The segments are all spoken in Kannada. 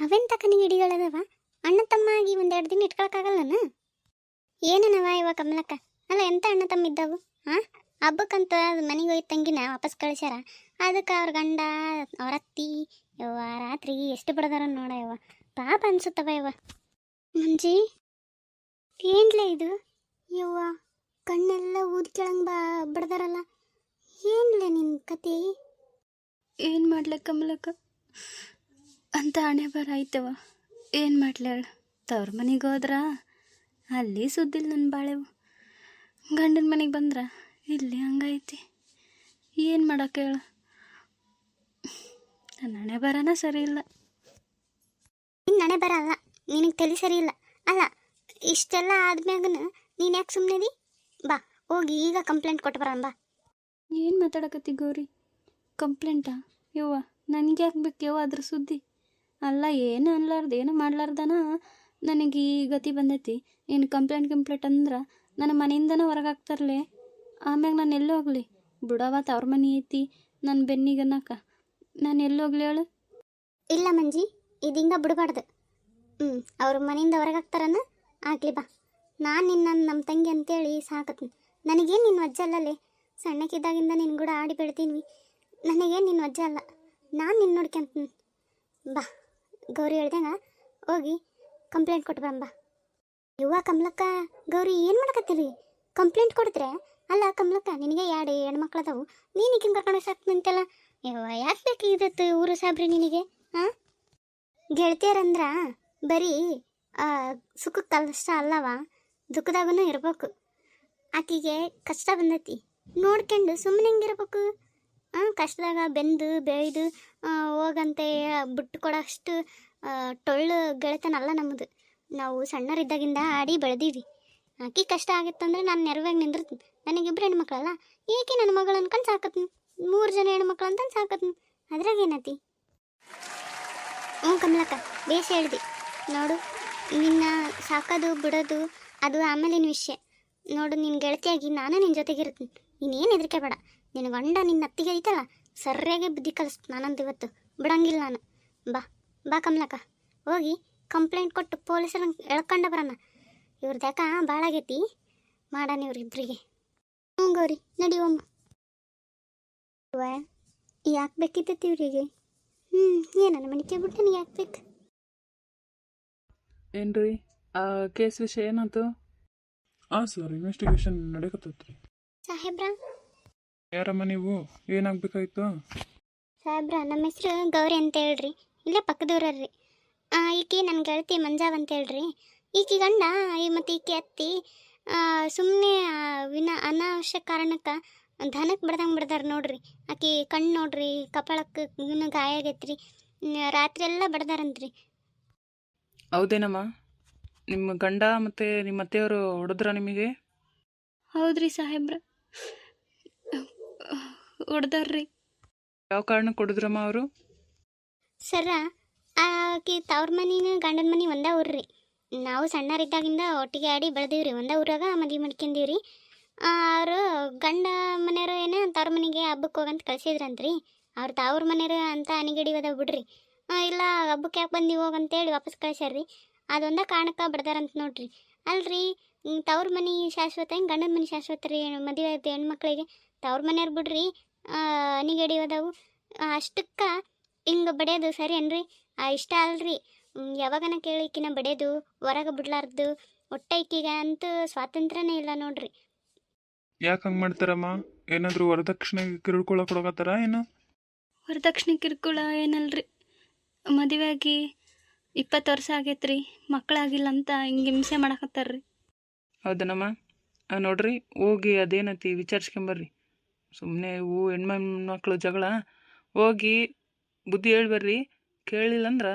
ಅವೆಂತ ಕನಿಗೆ ಹಿಡಿಗಳದವ? ಅಣ್ಣ ತಮ್ಮ ಆಗಿ ಒಂದೆರಡು ದಿನ ಇಟ್ಕೊಳಕ್ಕಾಗಲ್ಲನ? ಏನನವ ಇವ ಕಮಲಕ್ಕ? ಅಲ್ಲ, ಎಂತ ಅಣ್ಣ ತಮ್ಮ ಇದ್ದವು? ಹಾ ಹಬ್ಬಕ್ಕಂತ ಮನೆಗೆ ಹೋಗಿ ತಂಗಿನ ವಾಪಸ್ ಕಳಿಸ್ಯಾರ. ಅದಕ್ಕೆ ಅವ್ರ ಗಂಡ, ಅವ್ರ ಅತ್ತಿ, ಯವ್ವ, ರಾತ್ರಿ ಎಷ್ಟು ಬಡದಾರ ನೋಡ ಯವ್ವ. ಪಾಪ ಅನ್ಸುತ್ತವ ಯವ್ವ. ಮುಂಜಿ? ಏನ್ಲೇ ಇದು? ಯವ್ವ, ಕಣ್ಣೆಲ್ಲ ಊದ್ಕೆಳಂಗ್ ಬಾ, ಬಡದಾರಲ್ಲ. ಏನ್ಲೇ ನಿನ್ನ ಕತೆ? ಏನು ಮಾಡ್ಲಕ್ಕ ಕಮಲಕ್ಕ? ಅಂತ ಹಣೆ ಬರ ಆಯ್ತವ. ಏನು ಮಾಡ್ಲಾಳ ತವ್ರ ಮನೆಗೆ ಹೋದ್ರ ಅಲ್ಲಿ ಸುದ್ದಿಲ್ಲ ನನ್ನ ಬಾಳೆವು. ಗಂಡನ ಮನೆಗೆ ಬಂದ್ರ ಇಲ್ಲಿ ಹಂಗೈತಿ. ಏನು ಮಾಡೋಕೆ ಹೇಳು. ನನ್ನ ಹಣೆ ಬರನ ಸರಿ ಇಲ್ಲ. ನಿನ್ನ ಬರ ಬರಲ್ಲ. ನಿನಗೆ ತಲೆ ಸರಿ ಇಲ್ಲ. ಅಲ್ಲ ಇಷ್ಟೆಲ್ಲ ಆದ್ಮ್ಯಾಗನ ನೀನು ಯಾಕೆ ಸುಮ್ಮನೆ ಬಾ ಹೋಗಿ ಈಗ ಕಂಪ್ಲೇಂಟ್ ಕೊಟ್ಟು ಬರೋಣ ಬಾ. ಏನು ಮಾತಾಡಕತ್ತಿ ಗೌರಿ? ಕಂಪ್ಲೇಂಟಾ? ಯವ್ವ ನನಗೆ ಯಾಕೆ ಬೇಕು ಯವ್ವ ಅದ್ರ ಸುದ್ದಿ? ಅಲ್ಲ, ಏನು ಅನ್ಲಾರ್ದು, ಏನು ಮಾಡ್ಲಾರ್ದನ? ನನಗೆ ಈ ಗತಿ ಬಂದೈತಿ. ಏನು ಕಂಪ್ಲೇಂಟ್ ಕಂಪ್ಲೇಂಟ್ ಅಂದ್ರೆ ನನ್ನ ಮನೆಯಿಂದನ ಹೊರಗೆ ಹಾಕ್ತಾರಲೆ. ಆಮ್ಯಾಗ ನಾನು ಎಲ್ಲಿ ಹೋಗ್ಲಿ. ಬುಡವತ್ತು ಅವ್ರ ಮನೆ ಐತಿ ನನ್ನ ಬೆನ್ನಿಗೆ ಅನ್ನಕ. ನಾನು ಎಲ್ಲಿ ಹೋಗ್ಲಿ ಹೇಳು. ಇಲ್ಲ ಮಂಜಿ ಇದಿಂಗ ಬಿಡಬಾರ್ದು. ಹ್ಞೂ ಅವ್ರ ಮನೆಯಿಂದ ಹೊರಗೆ ಹಾಕ್ತಾರನ? ಆಗಲಿ ಬಾ. ನಾನು ನಿನ್ನ ನಮ್ಮ ತಂಗಿ ಅಂತೇಳಿ ಸಾಕತ್ನಿ. ನನಗೇನು ನಿನ್ನ ವಜ್ಜ ಅಲ್ಲಲೇ? ಸಣ್ಣಕ್ಕಿದ್ದಾಗಿಂದ ನಿನ್ನ ಕೂಡ ಆಡಿ ಬೆಳ್ತೀನಿ ನನಗೇನು ನಿನ್ನ ವಜ್ಜ ಅಲ್ಲ? ನಾನು ನಿನ್ನ ನೋಡ್ಕೊಂತೀನಿ ಬಾ. ಗೌರಿ ಹೇಳ್ದಂಗ, ಹೋಗಿ ಕಂಪ್ಲೇಂಟ್ ಕೊಟ್ಟು ಬಂಬ ಯುವ ಕಮಲಕ್ಕ, ಗೌರಿ ಏನು ಮಾಡಕತ್ತೀರಿ? ಕಂಪ್ಲೇಂಟ್ ಕೊಡಿದ್ರೆ ಅಲ್ಲ ಕಮಲಕ್ಕ, ನಿನಗೆ ಎರಡು ಹೆಣ್ಮಕ್ಳು ಅದಾವು ನೀನು ಈಗಿನ ಕರ್ಕೊಂಡು ಸಾಕ್ತಂತೆಲ್ಲ ಯುವ ಯಾಕೆ ಬೇಕಿದ್ದತ್ತು ಊರು ಸಾಬ್ರಿ ನಿನಗೆ ಹಾಂ ಗೆಳತಿಯರಂದ್ರ ಬರೀ ಸುಖಕ್ಕೆ ಕಷ್ಟ ಅಲ್ಲವ ದುಃಖದಾಗೂ ಇರ್ಬೇಕು. ಆಕೆಗೆ ಕಷ್ಟ ಬಂದತಿ. ನೋಡ್ಕೊಂಡು ಸುಮ್ಮನೆ ಹೆಂಗಿರ್ಬೇಕು? ಕಷ್ಟದಾಗ ಬೆಂದು, ಬೆಳೆದು ಹೋಗಂತೆ ಬಿಟ್ಟು ಕೊಡೋಷ್ಟು ಟೊಳ್ಳು ಗೆಳೆತನಲ್ಲ ನಮ್ಮದು ನಾವು ಸಣ್ಣರಿದ್ದಾಗಿಂದ ಆಡಿ ಬೆಳೆದೀವಿ. ಆಕಿ ಕಷ್ಟ ಆಗಿತ್ತಂದ್ರೆ ನಾನು ನೆರವಾಗಿ ನಿಂದಿರ್ತೀನಿ ನನಗಿಬ್ರು ಹೆಣ್ಮಕ್ಳಲ್ಲ? ಏಕೆ ನನ್ನ ಮಗಳು ಅನ್ಕೊಂಡು ಸಾಕತ್ತೀನಿ ಮೂರು ಜನ ಹೆಣ್ಮಕ್ಳು ಅಂತ ಸಾಕತ್ನ? ಅದ್ರಾಗ ಏನತಿ? ಹ್ಞೂ ಕಮಲಕ್ಕ ಬೇಸ್ ಹೇಳ್ದಿ. ನೋಡು, ನಿನ್ನ ಸಾಕೋದು, ಬಿಡೋದು, ಅದು ಆಮೇಲಿನ ವಿಷಯ. ನೋಡು ನಿನ್ನ ಗೆಳತಿಯಾಗಿ ನಾನು ನಿನ್ನ ಜೊತೆಗಿರ್ತೀನಿ. ನೀನೇನು ಹೆದರಿಕೆ ಬೇಡ. ನಿನ್ನ ಗಂಡ ನಿನ್ನ ಅತ್ತಿಗೆ ಐತಲ್ಲ ಸರ್ಯಾಗೆ ಬುದ್ಧಿ ಕಲಿಸ್ತು ನಾನಂತ ಇವತ್ತು. ಬಿಡಂಗಿಲ್ಲ ನಾನು. ಬಾ ಬಾ ಕಮಲಕ್ಕ. ಹೋಗಿ ಕಂಪ್ಲೇಂಟ್ ಕೊಟ್ಟು ಪೊಲೀಸರ ಎಳ್ಕೊಂಡ ಬರೋಣ ಇವ್ರದ್ದು ಯಾಕ ಭಾಳ ಆಗೈತಿ? ಮಾಡೋಣ ಇವ್ರಿಬ್ರಿಗೆ ಹ್ಞೂ ಗೌರಿ ನಡಿವಮ್ಮ ಯಾಕೆ ಬೇಕಿತ್ತೈತಿ ಇವರಿಗೆ? ಹ್ಞೂ ಏನನ್ನ ಮಣಿಕೆ ಬಿಟ್ಟು ನೀ ಯಾಕೆ ಬೇಕು? ಏನ್ರಿ ಆ ಕೇಸ್ ವಿಷಯ ಏನಾಯ್ತು ಹಾಂ ಸರ್ ಇನ್ವೆಸ್ಟಿಗೇಷನ್ ನಡೆಯಕತ್ತೈತ್ರಿ. ಸಾಹೇಬ್ರ ಯಾರಮ್ಮ ನೀವು? ಏನಾಗಬೇಕಾಯ್ತು? ಸಾಹೇಬ್ರ ನಮ್ಮ ಹೆಸರು ಗೌರಿ ಅಂತ ಹೇಳ್ರಿ. ಇಲ್ಲೇ ಪಕ್ಕದೂರ್ರಿ ಈಕೆ ನನ್ನ ಗೆಳತಿ ಮಂಜಾವ್ ಅಂತ ಹೇಳ್ರಿ. ಈಕೆ ಗಂಡ ಈ ಮತ್ತು ಈಕೆ ಅತ್ತಿ ಸುಮ್ಮನೆ ವಿನ ಅನಾವಶ್ಯಕ ಕಾರಣಕ್ಕೆ ಧನಕ್ಕೆ ಬಡ್ದಂಗೆ ಬಿಡ್ದಾರೆ ನೋಡ್ರಿ. ಆಕೆ ಕಣ್ಣು ನೋಡ್ರಿ ಕಪಾಳಕ್ಕೆ ಇನ್ನೂ ಗಾಯ ಆಗೈತ್ರಿ. ರಾತ್ರಿ ಎಲ್ಲ ಬಡ್ದಾರಂತ್ರಿ. ಹೌದೇನಮ್ಮ? ನಿಮ್ಮ ಗಂಡ ಮತ್ತು ನಿಮ್ಮ ಅತ್ತೆಯವರು ಹೊಡೆದ್ರ ನಿಮಗೆ? ಹೌದ್ರಿ ಸಾಹೇಬ್ರ. ಹೊಡ್ದಾರ್ರಿ. ಯಾವ ಕಾರಣ ಕೊಡಿದ್ರಮ್ಮ ಅವರು? ಸರ ಆಕೆ ತವ್ರ ಮನಿನ ಗಂಡನ ಮನೆ ಒಂದೇ ಊರ್ರಿ. ನಾವು ಸಣ್ಣರಿದ್ದಾಗಿಂದ ಒಟ್ಟಿಗೆ ಆಡಿ ಬೆಳೆದೀವ್ರಿ ಒಂದೇ ಊರಾಗ ಮದುವೆ ಮಾಡ್ಕೊಂಡೀವ್ರಿ ಅವರು ಗಂಡ ಮನೆಯವರು ಏನೋ ತವ್ರ ಮನೆಗೆ ಹಬ್ಬಕ್ಕೆ ಹೋಗಂತ ಕಳ್ಸಿದ್ರಂತ್ರಿ. ಅವ್ರ ತಾವ್ರ ಮನೆಯವರು ಅಂತ ಅನಿಗಡಿ ಅದಾವ ಬಿಡ್ರಿ. ಇಲ್ಲ ಹಬ್ಬಕ್ಕೆ ಯಾಕೆ ಬಂದು ಹೋಗಂತೇಳಿ ವಾಪಸ್ ಕಳ್ಸ್ಯಾರ್ರಿ. ಅದೊಂದ ಕಾರಣಕ್ಕೆ ಬಡ್ದಾರಂತ ನೋಡ್ರಿ. ಅಲ್ರಿ ತವ್ರ ಮನೆ ಶಾಶ್ವತ ಹಿಂಗೆ ಗಂಡನ ಮನೆ ಶಾಶ್ವತ ರೀ ಮದುವೆ ಆಯ್ತು ಹೆಣ್ಮಕ್ಳಿಗೆ. ತವ್ರ ಮನೆಯವ್ರು ಬಿಡ್ರಿ. ಅನಿಗಡಿ ಅದಾವು. ಅಷ್ಟಕ್ಕೆ ಹಿಂಗೆ ಬಡಿಯೋದು ಸರಿ ಏನ್ರಿ? ಆ, ಇಷ್ಟ ಅಲ್ರಿ. ಯಾವಾಗನ ಕೇಳಿಕಿನ ಬಡಿಯೋದು ಹೊರಗೆ ಬಿಡ್ಲಾರ್ದು ಒಟ್ಟೈಕಿಗೆ ಅಂತೂ ಸ್ವಾತಂತ್ರ್ಯನೇ ಇಲ್ಲ ನೋಡ್ರಿ. ಯಾಕೆ ಹಂಗೆ ಮಾಡ್ತಾರಮ್ಮ? ಏನಾದರೂ ವರದಕ್ಷಿಣೆ ಕಿರುಕುಳ ಕೊಡಕತ್ತಾರ ಏನು? ವರದಕ್ಷಿಣೆ ಕಿರುಕುಳ ಏನಲ್ರಿ? ಮದುವೆ ಆಗಿ ಇಪ್ಪತ್ತು ವರ್ಷ ಆಗೈತ್ರಿ. ಮಕ್ಕಳಾಗಿಲ್ಲ ಅಂತ ಹಿಂಗೆ ಹಿಂಸೆ ಮಾಡಕತ್ತಾರ್ರಿ. ಹೌದನಮ್ಮ. ಆ, ನೋಡ್ರಿ ಹೋಗಿ ಅದೇನತಿ ವಿಚಾರಿಸ್ಕೊಂಬರ್ರಿ. ಸುಮ್ಮನೆ ಇವು ಹೆಣ್ಮಕ್ಳು ಜಗಳ. ಹೋಗಿ ಬುದ್ಧಿ ಹೇಳ್ಬರ್ರಿ ಕೇಳಿಲ್ಲ ಅಂದ್ರೆ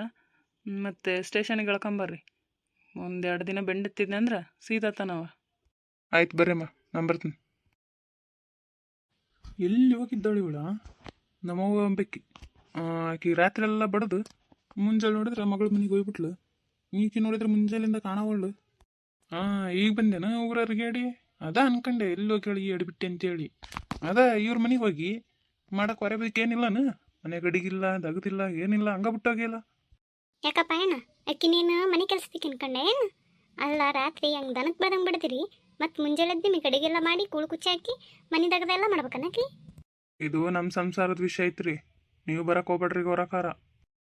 ಮತ್ತೆ ಸ್ಟೇಷನಿಗೆ ಎಳ್ಕೊಂಬರ್ರಿ ಒಂದೆರಡು ದಿನ ಬೆಂಡತ್ತಿದ್ನ ಅಂದ್ರೆ ಸೀದಾ ಸೀದಾತನವ ಆಯ್ತು ಬರ್ರಮ್ಮ ನಾನು ಬರ್ತೀನಿ. ಎಲ್ಲಿ ಹೋಗಿದ್ದಾಳು ಇವಳ? ನಮ್ಮವ್ವ ಬೆಕ್ಕಿ ಆಕಿ ರಾತ್ರಿ ಎಲ್ಲ ಬಡದು. ಮುಂಜಾನೆ ನೋಡಿದ್ರೆ ಮಗಳ ಮನೆಗೆ ಹೋಗ್ಬಿಟ್ಲು. ಈಕಿ ನೋಡಿದ್ರೆ ಮುಂಜಾನೆಯಿಂದ ಕಾಣವಳ್ಳು ಹಾಂ ಈಗ ಬಂದೆನಾ ಊರ ಹೇಳಿ ಅದ ಅನ್ಕಂಡೆ ಎಲ್ಲೋ ಕೇಳಿ ಎಡ್ಬಿಟ್ಟೆ ಅಂತೇಳಿ. ಅದ ಇವ್ರ ಮನೆಗೆ ಹೋಗಿ ಮಾಡಕ್ಕೆ ಹೊರಬೇಕು ಮನೆ ಮನೆಗೆ ಅಡಿಗಿಲ್ಲ ದಗದಿಲ್ಲ ಏನಿಲ್ಲ ಹಂಗ ಬಿಟ್ಟೋಗಿಲ್ಲ ಯಾಕಪ್ಪ ಏನು ಅಕ್ಕಿ ನೀನು ಮನೆ ಕೆಲ್ಸಕ್ಕೆ ಅನ್ಕೊಂಡೆ ಏನು? ಅಲ್ಲ ರಾತ್ರಿ ಹಂಗೆ ದನಕ್ಕೆ ಬದಂಗ್ ಬಿಡ್ತೀರಿ ಮತ್ತು ಮುಂಜಾನೆ ಎದ್ದು ನಿಮಗೆ ಅಡಿಗೆಲ್ಲ ಮಾಡಿ ಕೂಳು ಕುಚ್ಚಿ ಹಾಕಿ ಮನೆ ದಗದೆಲ್ಲ ಮಾಡ್ಬೇಕನ್ನಕಿ ಇದು ನಮ್ಮ ಸಂಸಾರದ ವಿಷಯ ಐತ್ರಿ. ನೀವು ಬರಕ್ಕೆ ಹೋಗ್ಬೇಡ್ರಿ ಹೊರಕಾರ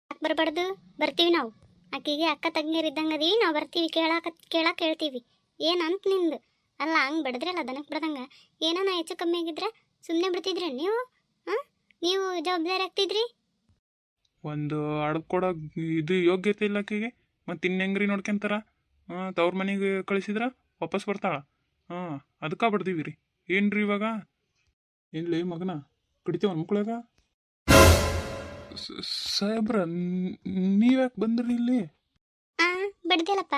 ಯಾಕೆ ಬರಬಾರ್ದು? ಬರ್ತೀವಿ ನಾವು. ಅಕ್ಕಿಗೆ ಅಕ್ಕ ತಂಗಿಯರ್ ಇದ್ದಂಗೆ ಅದೀವಿ ನಾವು ಬರ್ತೀವಿ ಕೇಳಾಕ ಕೇಳಾಕ ಹೇಳ್ತೀವಿ. ಏನಂತ ನಿಂದು? ಅಲ್ಲ ಹಂಗೆ ಬಡದ್ರಲ್ಲ ದನಕ್ಕೆ ಬಡ್ದಂಗೆ? ಏನಾನ ಹೆಚ್ಚು ಕಮ್ಮಿ ಆಗಿದ್ರೆ? ಸುಮ್ಮನೆ ಬಿಡ್ತಿದ್ರಿ ನೀವು? ಹಾಂ? ನೀವು ಜವಾಬ್ದಾರಿ ಆಗ್ತಿದ್ರಿ? ಒಂದು ಕೊಡೋ ಇದು ಯೋಗ್ಯತೆ ಇಲ್ಲ ಆಕೆಗೆ ಮತ್ತು ಇನ್ನೆಂಗ್ರಿ ನೋಡ್ಕೊಂತಾರ? ಹಾಂ ತವ್ರ ಮನೆಗೆ ಕಳಿಸಿದ್ರ ವಾಪಸ್ ಬರ್ತಾಳ. ಹಾಂ ಅದಕ್ಕೆ ಬಡ್ದೀವಿ ರೀ ಏನ್ರಿ ಇವಾಗ? ಏನ್ಲಿ ಮಗನ ಕಡಿತೇವ ಅನ್ಕೊಳಗ? ಸಾಹೇಬ್ರ ನೀವ್ಯಾಕೆ ಬಂದ್ರಿ ಇಲ್ಲಿ? ಬಡ್ದಿಲ್ಲಪ್ಪ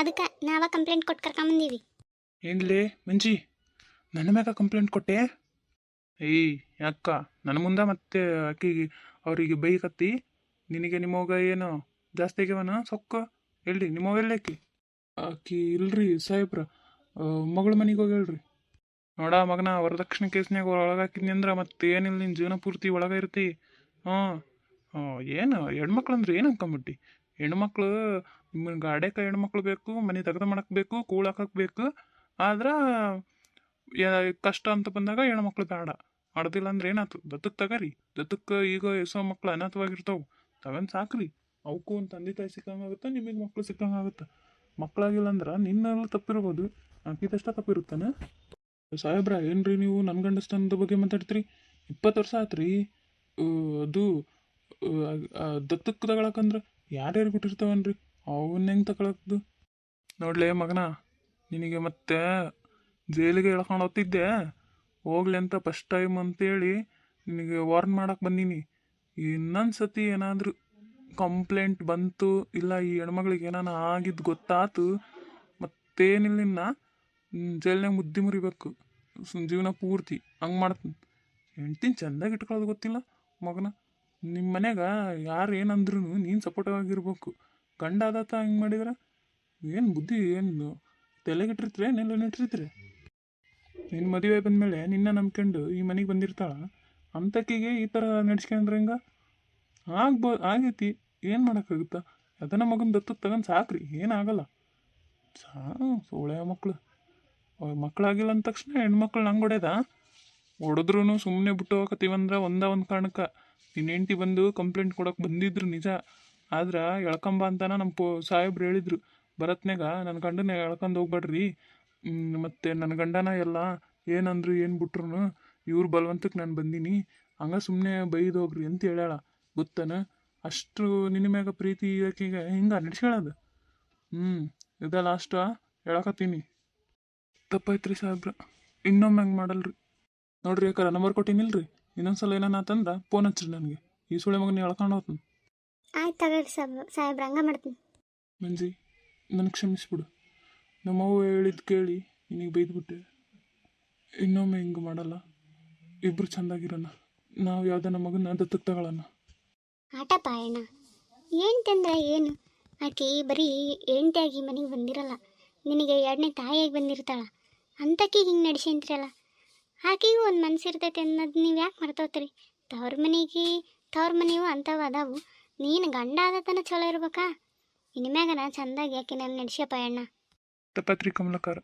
ಅದಕ್ಕೆ ನಾವ ಕಂಪ್ಲೇಂಟ್ ಕೊಟ್ಟು ಕರ್ಕೊಂಬಂದೀವಿ ಏನ್ಲಿ, ಮಂಜಿ, ನನ್ನ ಮ್ಯಾಗ ಕಂಪ್ಲೇಂಟ್ ಕೊಟ್ಟೆ? ಏಯ್, ಯಾಕ? ನನ್ನ ಮುಂದೆ ಮತ್ತೆ ಆಕಿಗೆ, ಅವರಿಗೆ ಬೈಕತ್ತಿ ನಿನಗೆ ನಿಮ್ಮವ್ಗ ಏನು ಜಾಸ್ತಿ ಆಗ್ಯವನ? ಸೊಕ್ಕ ಎಲ್ಲಿ ನಿಮ್ಮವ್ ಎಲ್ಲಾಕಿ ಆಕಿ? ಇಲ್ರಿ ಸಾಹೇಬ್ರ ಮಗಳ ಮನೆಗೆ ಹೇಳ್ರಿ ನೋಡ ಮಗನ, ವರದಕ್ಷಿಣೆ ಕೇಸ್ನ್ಯಾಗ ಒಳಗಾಕಿದ್ನಿ ಅಂದ್ರೆ ಮತ್ತೆ ಏನಿಲ್ಲ ನಿನ್ನ ಜೀವನ ಪೂರ್ತಿ ಒಳಗ ಇರ್ತಿ. ಹಾಂ ಏನು ಹೆಣ್ಮಕ್ಳು ಅಂದ್ರೆ ಏನು ಅನ್ಕೊಂಬಿಟ್ಟಿ? ಹೆಣ್ಮಕ್ಳು ನಿಮ್ಮ ಗಾಡ್ಯಾಕ ಹೆಣ್ಮಕ್ಳು ಬೇಕು, ಮನೆ ತೆಗೆದು ಮಾಡಕ್ಕೆ ಬೇಕು ಕೂಳ್ ಹಾಕಕ್ಕೆ ಬೇಕು ಆದ್ರೆ ಕಷ್ಟ ಅಂತ ಬಂದಾಗ ಹೆಣ್ಮಕ್ಳು ಬೇಡ. ಮಾಡೋದಿಲ್ಲ ಅಂದ್ರೆ ಏನಾಯ್ತು? ದತ್ತಕ್ಕೆ ತಗರಿ. ದತ್ತಕ್ಕೆ ಈಗ ಎಸೋ ಮಕ್ಳು ಅನಾಥವಾಗಿರ್ತಾವೆ. ತಗೊಂಡು ಸಾಕ್ರಿ. ಅವಕ್ಕೂ ಒಂದು ತಂದೆ ತಾಯಿ ಸಿಕ್ಕಂಗಾಗುತ್ತೆ ನಿಮಗೆ ಮಕ್ಳು ಸಿಕ್ಕಂಗಾಗುತ್ತೆ? ಮಕ್ಕಳಾಗಿಲ್ಲ ಅಂದ್ರೆ ನಿನ್ನೆಲ್ಲ ತಪ್ಪಿರ್ಬೋದು. ಆಕಿದಷ್ಟ ತಪ್ಪಿರುತ್ತಾನೆ? ಸಾಹೇಬ್ರ, ಏನ್ರಿ ನೀವು ನನ್ನ ಗಂಡಸ್ತನದ ಬಗ್ಗೆ ಮಾತಾಡ್ತೀರಿ? ಇಪ್ಪತ್ತು ವರ್ಷ ಆತ್ರಿ. ಅದು ದತ್ತಕ್ಕೆ ತಗೊಳಕಂದ್ರೆ ಯಾರ್ಯಾರು ಬಿಟ್ಟಿರ್ತಾವನ್ರಿ? ಅವನ್ನ ಹೆಂಗೆ ತಗೊಳಕ್ದು? ನೋಡ್ಲೇ ಮಗನ ನಿನಗೆ ಮತ್ತೆ ಜೈಲಿಗೆ ಎಳ್ಕೊಂಡು ಹೋಗ್ತಿದ್ದೆ? ಹೋಗ್ಲಿ ಅಂತ ಫಸ್ಟ್ ಟೈಮ್ ಅಂತೇಳಿ ನಿನಗೆ ವಾರ್ನ್ ಮಾಡಕ್ಕೆ ಬಂದೀನಿ. ಇನ್ನೊಂದು ಸತಿ ಏನಾದರೂ ಕಂಪ್ಲೇಂಟ್ ಬಂತು, ಇಲ್ಲ ಈ ಹೆಣ್ಮಗಳಿಗೆ ಏನಾನ ಆಗಿದ್ದು ಗೊತ್ತಾತು, ಮತ್ತೇನಿಲ್ಲ ಜೈಲ್ನಾಗ ಮುದ್ದೆ ಮುರಿಬೇಕು. ಜೀವನ ಪೂರ್ತಿ ಹಂಗೆ ಮಾಡ್ತೀನಿ. ಹೆಂಡ್ತಿನ ಚೆಂದಾಗಿ ಇಟ್ಕೊಳ್ಳೋದು ಗೊತ್ತಿಲ್ಲ ಮಗನ. ನಿಮ್ಮ ಮನ್ಯಾಗ ಯಾರು ಏನಂದ್ರೂ ನೀನು ಸಪೋರ್ಟಿವ್ ಆಗಿರ್ಬೇಕು. ಗಂಡ ಆದಾತ ಹಿಂಗೆ ಮಾಡಿದ್ರೆ? ಏನು ಬುದ್ಧಿ, ಏನು ತಲೆಗಿಟ್ಟಿರ್ತೀರಿ ನೆಲ್ಲ ಇಟ್ಟಿರ್ತೀರಿ ನಿನ್ನ ಮದುವೆ ಬಂದಮೇಲೆ ನಿನ್ನ ನಂಬ್ಕೊಂಡು ಈ ಮನೆಗೆ ಬಂದಿರ್ತಾಳ ಅಂತಕ್ಕಿಗೆ ಈ ಥರ ನಡ್ಸ್ಕೊಂಡ್ರೆ ಹಿಂಗೆ? ಆಗ್ಬೋ, ಆಗೈತಿ, ಏನು ಮಾಡೋಕ್ಕಾಗುತ್ತಾ? ಅದನ್ನ ಮಗನ ದತ್ತು ತಗೊಂಡು ಸಾಕ್ರಿ ಏನಾಗಲ್ಲ ಸಾ ಸೋಳೆ ಮಕ್ಕಳು ಮಕ್ಕಳಾಗಿಲ್ಲ ಅಂದ ತಕ್ಷಣ ಹೆಣ್ಮಕ್ಳು ನಂಗೆ ಹೊಡೆದ. ಹೊಡೆದ್ರೂ ಸುಮ್ಮನೆ ಬಿಟ್ಟು ಹೋಗತ್ತೀವಂದ್ರೆ ಒಂದ ಒಂದು ಕಾರಣಕ್ಕೆ. ನಿನ್ನ ಹೆಂಡ್ತಿ ಬಂದು ಕಂಪ್ಲೇಂಟ್ ಕೊಡೋಕೆ ಬಂದಿದ್ರು ನಿಜ. ಆದ್ರೆ ಎಳ್ಕೊಂಬ ಅಂತಾನೆ ನಮ್ಮ ಪೋ, ಸಾಹೇಬ್ರು ಹೇಳಿದ್ರು. ಭರತ್ನಾಗ ನನ್ನ ಗಂಡನ ಎಳ್ಕೊಂಡು ಹೋಗ್ಬೇಡ್ರಿ ಮತ್ತು ನನ್ನ ಗಂಡನ ಎಲ್ಲ ಏನಂದ್ರು ಏನು ಬಿಟ್ರು ಇವ್ರ ಬಲವಂತಕ್ಕೆ ನಾನು ಬಂದೀನಿ. ಹಂಗ ಸುಮ್ಮನೆ ಬೈದು ಹೋಗ್ರಿ ಅಂತ ಹೇಳ್ಯಾಳ. ಗೊತ್ತನ? ಅಷ್ಟು ನಿನ್ನ ಮ್ಯಾಗ ಪ್ರೀತಿ ಆಕೆಗೆ ಹಿಂಗೆ ನಡೆಸ್ಕೊಳ್ಳೋದು ಹ್ಞೂ ಇದ ಲಾಸ್ಟ ಹೇಳಕತ್ತೀನಿ. ತಪ್ಪಾಯ್ತು ರೀ ಸಾಹೇಬ್ರ. ಇನ್ನೊಮ್ಮೆ ಹಂಗೆ ಮಾಡಲ್ರಿ. ನೋಡ್ರಿ ಯಾಕಾರ ನಂಬರ್ ಕೊಟ್ಟಿನಿಲ್ರಿ ಇನ್ನೊಂದ್ಸಲ ಏನಾನ ಆತಂದ್ರೆ ಫೋನ್ ಹಚ್ರಿ ನನಗೆ. ಈ ಸುಳೆ ಮಗನ ಎಳ್ಕೊಂಡು ಹೋಗ್ತೀನಿ ಆಯ್ತು ತಗೊಳ್ರಿ ಸಾಹೇಬ್ರ ಹಂಗೆ ಮಾಡ್ತೀನಿ. ಮಂಜಿ. ನನಗೆ ಕ್ಷಮಿಸ್ಬಿಡು. ನಮ್ಮವ್ವ ಹೇಳಿದ್ದು ಕೇಳಿ ನಿನಗೆ ಬೈದ್ಬಿಟ್ಟೆ. ಇನ್ನೊಮ್ಮೆ ಹಿಂಗೆ ಮಾಡಲ್ಲ. ಇಬ್ಬರು ಚೆಂದಾಗಿರೋಣ. ನಾವು ಯಾವ್ದನ್ನ ಮಗನ ದತ್ತಕ್ಕೆ ತಗೊಳ್ಳೋಣ ಆಟ ಪಾಯಣ. ತಂದ್ರೆ ಏನು? ಆಕೆ ಬರೀ ಹೆಂಡತಿಯಾಗಿ ಮನೆಗೆ ಬಂದಿರಲ್ಲ. ನಿನಗೆ ಎರಡನೇ ತಾಯಿಯಾಗಿ ಬಂದಿರ್ತಾಳ. ಅಂತಕ್ಕೆ ಹಿಂಗೆ ನಡೆಸಂತಿರಲ್ಲ ಆಕೆಗೂ ಒಂದು ಮನ್ಸು ಇರ್ತೈತೆ ಅನ್ನೋದು ನೀವು ಯಾಕೆ ಮರ್ತೋತ್ರಿ? ತವ್ರ ಮನೆಗೆ, ತವ್ರ ಮನೆಯೂ ಅಂಥವು ಅದಾವು. ನೀನು ಗಂಡ ಆದ ಆದತನ ಚಲೋ ಇರ್ಬೇಕಾ? ಇನ್ಮ್ಯಾಗನ ಚಂದಾಗಿ ಯಾಕೆ ನಾನು ನಡೆಸ್ಯಪ್ಪ ಅಣ್ಣ? ತಪ್ಪತ್ರಿ ಕಮಲಕಾರ.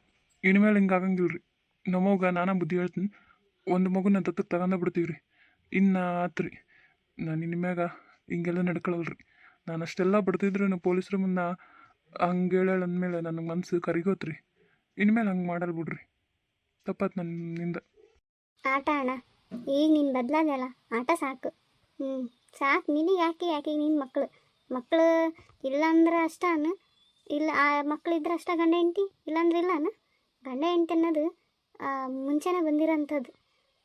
ಇನ್ಮೇಲೆ ಹಿಂಗೆ ಆಗಂಗಿಲ್ಲ ರೀ ನಮ್ಮವ್ಗ ನಾನಾ ಬುದ್ಧಿ ಹೇಳ್ತೀನಿ. ಒಂದು ಮಗುನ ದತ್ತಕ್ಕೆ ತಗೊಂಡ ಬಿಡ್ತೀವಿ ರೀ ಇನ್ನು ಆತ್ರಿ. ನಾನು ಇನ್ನು ಮ್ಯಾಗ ಹಿಂಗೆಲ್ಲ ನಡ್ಕೊಳಲ್ರಿ. ನಾನು ಅಷ್ಟೆಲ್ಲ ಬಡ್ತಿದ್ರು ಪೊಲೀಸ್ರ ಮುನ್ನ ಹಂಗೆ ಹೇಳ ಅಂದಮೇಲೆ ನನಗೆ ಮನಸ್ಸು ಕರಿಗೋತ್ರಿ. ಇನ್ಮೇಲೆ ಹಂಗೆ ಮಾಡಲ್ ಬಿಡ್ರಿ. ತಪ್ಪತ್ತು ನನ್ನಿಂದ ಆಟ ಅಣ್ಣ. ಈಗ ನೀನು ಬದಲಾದಲ್ಲ ಆಟ ಸಾಕು. ಹ್ಞೂ ಸಾಕು. ನಿನಗೆ ಯಾಕೆ ಯಾಕೆ ನಿನ್ನ ಮಕ್ಕಳು ಮಕ್ಕಳು ಇಲ್ಲಾಂದ್ರೆ ಅಷ್ಟ ಅನ್ನ ಇಲ್ಲ ಆ ಮಕ್ಕಳಿದ್ರೆ ಅಷ್ಟ ಗಂಡ ಹೆಂಡತಿ? ಇಲ್ಲಾಂದ್ರೆ ಇಲ್ಲ ಅನ್ನ ಗಂಡ ಹೆಂಡತಿ ಅನ್ನೋದು ಆ, ಮುಂಚೆನೇ ಬಂದಿರೋಂಥದ್ದು.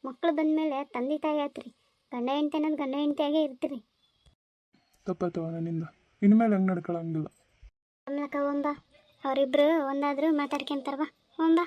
ಮಕ್ಕಳು ಬಂದಮೇಲೆ ತಂದೆ ತಾಯಿ ಆತ್ರಿ. ಗಂಡ ಹೆಂಡತಿ ಅನ್ನೋದು ಗಂಡ ಹೆಂಡತಿಯಾಗೇ ಇರ್ತೀರಿ. ತಪ್ಪಾಯ್ತವ ನನ್ನಿಂದ ಇನ್ಮೇಲೆ ಹಂಗೆ ನಡ್ಕೊಳಂಗಿಲ್ಲ. ಕಮಲಕ್ಕ ಒಂಬ ಅವರಿಬ್ರು ಒಂದಾದರೂ ಒಂಬ